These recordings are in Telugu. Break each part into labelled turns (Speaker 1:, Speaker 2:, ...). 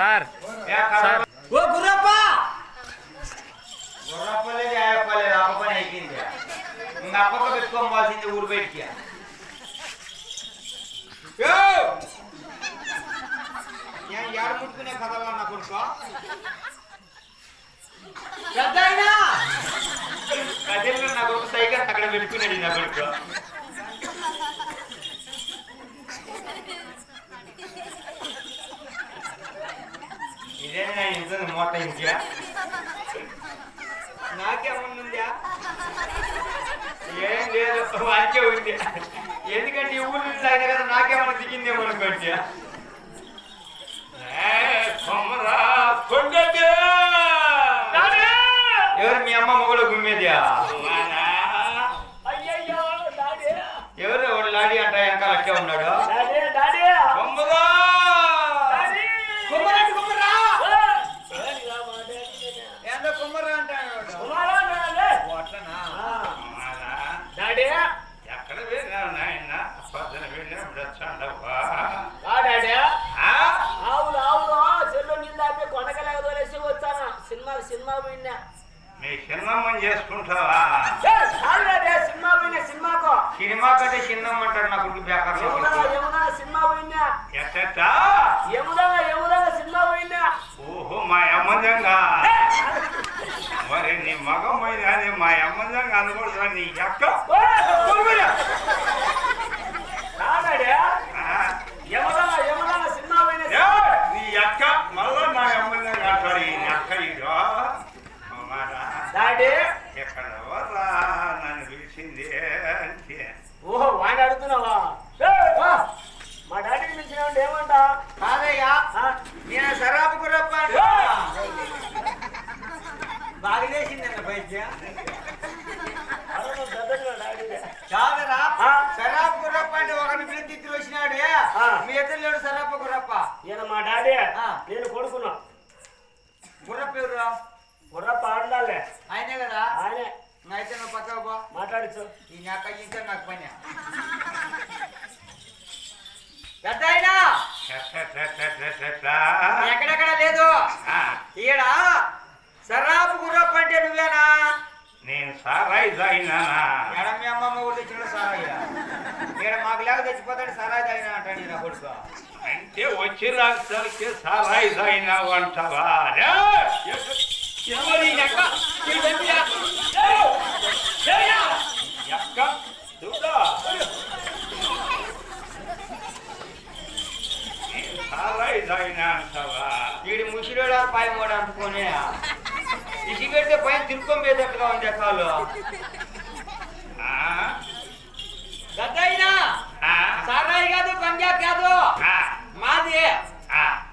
Speaker 1: సార్. సార్.
Speaker 2: ఓ గుర్రప్ప!
Speaker 3: గుర్రప్పలేదు ఆయప్పలేదు అప్ప పని అయిపోయింది. ఇంకా అప్పక పెట్టుకోవాల్సింది ఊరు బయటికి. ఏడ ముట్టుకునే కదలా నా కొడుకు?
Speaker 2: పెద్ద అయినా
Speaker 3: కదిలిన నా కొడుకు సైకిల్ అక్కడ పెట్టుకున్నాడు నా కొడుకు. ఇదే నా ఇంట్లో మూట ఇంటియా నాకేమన్నుందా ఏం లేదు వారికే ఉంది. ఎందుకంటే ఈ ఊళ్ళో ఆయన కదా నాకేమన్నా దిగిందేమో అనుకోండి ఎవరు మీ అమ్మ మొగడు గుమ్మేదియా
Speaker 2: అయ్యయ్యో డాడీ
Speaker 3: ఎవరు వాడు లాడి అంట వెనకాల అట్టే ఉన్నాడు
Speaker 2: డాడీ డాడీ
Speaker 3: కొమ్మరా!
Speaker 2: డాడీ
Speaker 3: కుమ్మరండి, కుమ్మరా!
Speaker 2: ఏయ్, రా మా డాడీ.
Speaker 3: ఏందో కుమ్మరా అంటాడు వాడు.
Speaker 2: కుమారా డాడీ.
Speaker 3: ఓ, అట్లనా?
Speaker 2: ఆ. డాడీ
Speaker 4: ఎక్కడ వెళ్ళావు నాయన పొద్దున వెళ్ళినప్పుడు వచ్చాడవ్వా
Speaker 2: రా డాడీ
Speaker 4: ఆ?
Speaker 2: ఆవులు ఆవులు చెల్లు నీళ్ళు ఆపి కొనకలేక తోలేసి వచ్చాను సినిమా సినిమా పోయినా
Speaker 4: చేసుకుంటావా?
Speaker 2: కాదు డాడీ సినిమా పోయినా సినిమాకు.
Speaker 3: సినిమా కంటే చిన్నమ్మంటాడు నా
Speaker 2: యమునా సినిమా పోయినా.
Speaker 4: ఎట్టా
Speaker 2: సినిమా పోయినా.
Speaker 4: ఓహో మా అమ్మందంగా మరి నీ మగం మా అమ్మందంగా నీ ఎక్క
Speaker 2: కాదాడే
Speaker 4: ఆ?
Speaker 2: యమునా యమునా సినిమా పోయినా
Speaker 4: ఏ, నీ ఎక్క మళ్ళా నా అమ్మందంగా అంటాడు ఈ ఎక్క ఇదో మారా
Speaker 2: డాడీ
Speaker 4: ఎక్కడ వర్రా నన్ను పిలిచింది అంతే
Speaker 2: ఓహో వాడిని అడుగుతున్నావా ఏయ్, వా. మా డాడీని పిలిచినావంటే ఏమంటా
Speaker 3: కాదయ్యా
Speaker 2: ఆ?
Speaker 3: నేను సరాపు గుర్రప్ప అంట. బాగా చేసింది అన్న బయట
Speaker 2: అరే, నువ్వు పెద్దగా డాడీనే.
Speaker 3: కాదరా
Speaker 2: ఆ?
Speaker 3: సరాపు గుర్రప్ప అంటే ఒకరిని పిలిచి ఇద్దరు వచ్చినాడే. మీ ఇద్దరు లేడు సరాపు గుర్రప్ప.
Speaker 2: ఈయన మా డాడీ.
Speaker 3: ఆ.
Speaker 2: నేను కొడుకున్నా.
Speaker 3: గుర్రప్ప ఎవరు? ఆయనే కదా?
Speaker 2: ఆయనే.
Speaker 3: ఇంకా అయితే నువ్వు పక్కకు పో.
Speaker 2: మాట్లాడచ్చు
Speaker 3: ఈ నాక ఇంకా నాకు పని. పెద్ద అయినా
Speaker 4: ఎట్టా
Speaker 3: ఎక్కడెక్కడ లేదు. ఈడ సరాపు గుర్రప్ప అంటే నువ్వేనా
Speaker 4: నేను సారాయి తాగినానా
Speaker 3: ఎడ మీ అమ్మమ్మ కూడా తెచ్చిన సారాయి ఈడ మాకు లేక తెచ్చిపోతాడు సారాయి తాగినా అంటాడు ఈ నా కొడుకు
Speaker 4: అంటే వచ్చి రాష్ట్రాలకి సారాయి తాగినావు అంటావా రే! ఎవరి ఎక్క? ఎక్క? చూడు. నేను సారాయి తాగినా అంటావా
Speaker 3: వీడి ముసిలోడా పాయ మూడ అనుకోని ఇసి పెడితే పైన తిరుక్కొని పోయేటట్టుగా ఉంది కాలు? గద్దయినా? సారాయి కాదు పంజాబ్ కాదు? మాది?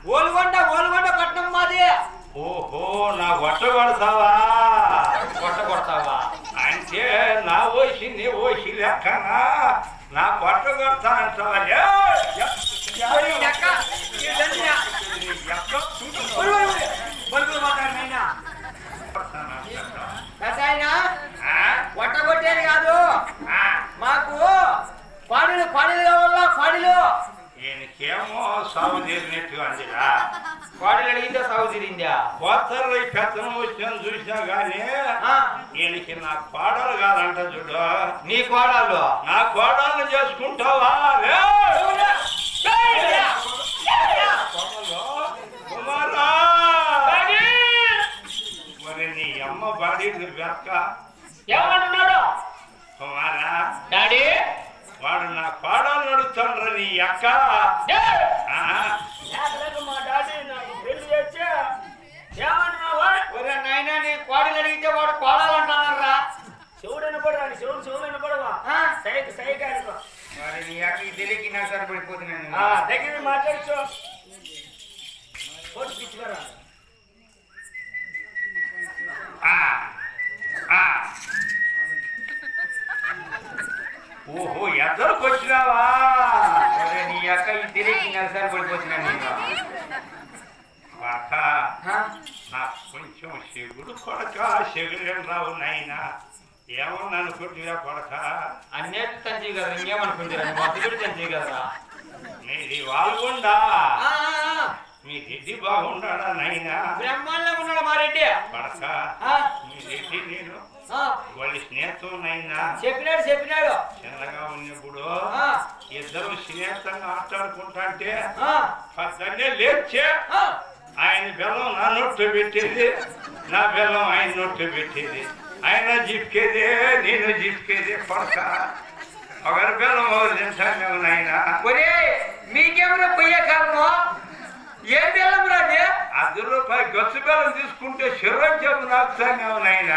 Speaker 3: ఓల్గొండ ఓల్గొండ పట్నం మాది
Speaker 4: ఓహో నా గొట్ట కొడతావా
Speaker 3: కొట్ట కొడతావా
Speaker 4: అంటే నా ఓసి నీ ఓసి లెక్కనా నా గొట్ట కొడతా అంటావా ఎక్క చూడు.
Speaker 3: గద్దయినా
Speaker 4: ఆ?
Speaker 3: కొట్ట కొట్టేది కాదు? మాకు పాడీలు పాడీలు కావాలా? పాడీలు.
Speaker 4: ఈయనకేమో సాగు తీరినట్టు అందిరా
Speaker 3: పాడీలు అడిగితే సాగు తీరిందా?
Speaker 4: కోతలు పెత్తనం వచ్చిన చూసినా గానీ ఈయనకి నా కోడలు కాదంట చూడు.
Speaker 3: నీ కోడలు?
Speaker 4: నా కోడలు చేసుకుంటావా లే! కోడలు, కుమారా! మరి నీ అమ్మ బాడీ వెక్క
Speaker 2: ఏమంటున్నాడు
Speaker 4: కుమారా
Speaker 2: డాడీ?
Speaker 4: వాడు నా కోడలు నడుస్తుండ్ర నీ అక్క.
Speaker 2: మా డాడీ నాకు పెళ్ళి చేసి ఏమంటున్నావా
Speaker 3: ఒరే నాయనా నీ కోడలు అడిగితే వాడు
Speaker 2: శివుడు వినపడరా శివుడు శివుడు వినపడవా?
Speaker 3: ఆ?
Speaker 2: సైకి సైకి అనుకో.
Speaker 3: మరి నీ అక్కడికి తెలియకి నాకు సరిపడిపోతున్నాను.
Speaker 2: దగ్గర మాట్లాడచ్చు కోర్టు పిచ్చుకోరా
Speaker 4: ఆ. ఆ. ఓహో ఎద్దరికి వచ్చినావా
Speaker 3: ఈ? నాకు
Speaker 4: కొంచెం శివుడు కొడక రావు నాయనా ఏమన్నా అనుకుంటున్నా కొడక
Speaker 3: అన్నేళ్ళు తంచి కదా తంచి కదా
Speaker 4: నీది వాళ్ళుండా. మీ రెడ్డి బాగున్నాడా నాయనా?
Speaker 3: బ్రహ్మాండంగా ఉన్నాడు మా రెడ్డి.
Speaker 4: పడక
Speaker 3: ఆ,
Speaker 4: మీ రెడ్డి నేను వాళ్ళ స్నేహితం నాయనా.
Speaker 3: చెప్పినాడు చెప్పినాడు
Speaker 4: చిన్నగా ఉన్నప్పుడు
Speaker 3: ఆ,
Speaker 4: ఇద్దరు
Speaker 3: ఆ,
Speaker 4: పద్దన్నే లేచే. ఆయన బెల్లం నా నోట్లో పెట్టేది నా బెల్లం ఆయన నోట్లో పెట్టేది. ఆయన జిప్కేది నేను జిప్కేది కొడక. ఒకరి బెల్లం ఒకరు తింటాను నాయన.
Speaker 3: ఒరే మీకేమైనా పోయే కాలము? ఏం బెల్లం రాదే
Speaker 4: అర్ధ రూపాయి గచ్చు బెల్లం తీసుకుంటే శరీరం చెప్పు నాకుతాను నాయన.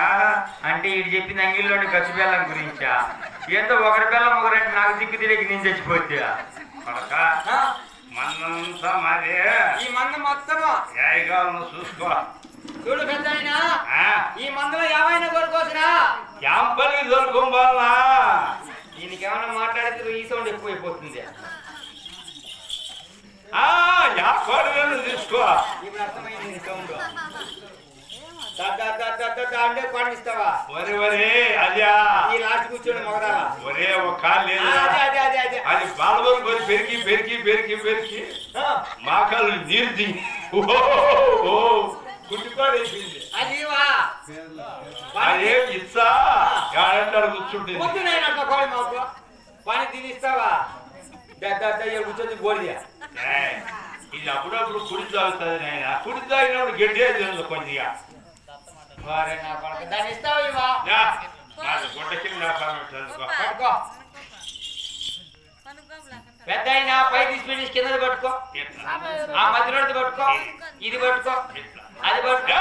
Speaker 3: అంటే ఇటు చెప్పింది అంగిల్లోని ఖర్చు బెల్లం గురించా? ఏందో ఒకరి బెల్లం ఒకరంటే నాకు దిక్కు తిరిగి నేను చచ్చిపోతే.
Speaker 4: కొడక మన్నంతా మాదే
Speaker 3: ఈ మంద మొత్తము
Speaker 4: యాయగాలను చూసుకో.
Speaker 3: చూడు పెద్ద ఈ మందలో ఏమైనా కొనుకోవచ్చునా
Speaker 4: యాంపల్లి దొరుకుంబాలా?
Speaker 3: దీనికి ఏమైనా మాట్లాడితే ఈ సౌండ్ ఎక్కువైపోతుంది.
Speaker 4: వేలు తీసుకో.
Speaker 3: ఇప్పుడు అర్థమైంది సౌండ్. అంటే పండిస్తావా
Speaker 4: వరి వరి అద్యా
Speaker 3: ఈ లాస్ట్ కూర్చోండి మగదాలా.
Speaker 4: ఒరే ఒక కాలు లేదు.
Speaker 3: అదే అదే అదే అదే.
Speaker 4: బాలవరం కొని పెరిగి పెరిగి పెరిగి పెరిగి
Speaker 3: ఆ,
Speaker 4: మాకలు నీరు ది ఓ ఓ కుట్టిపాడైపోయింది
Speaker 3: అది వా
Speaker 4: అదేం ఇచ్చా ఏడంటాడు కూర్చుంటుంది.
Speaker 3: వద్దు నేను అట్లా కోడి మాకు. పని తినిస్తావా? కూర్చొని
Speaker 4: ఏయ్, ఇది అప్పుడప్పుడు కుడి తాగుతుంది నాయన. కుడి తాగినప్పుడు గడ్డి
Speaker 3: కొడుకు దాన్ని ఇస్తావా ఇవా పెద్ద అయినా పై తీసి పెట్టేసి కింద పట్టుకో. ఆ మధ్యలో పట్టుకో. ఇది పట్టుకో. అది పట్టుకో.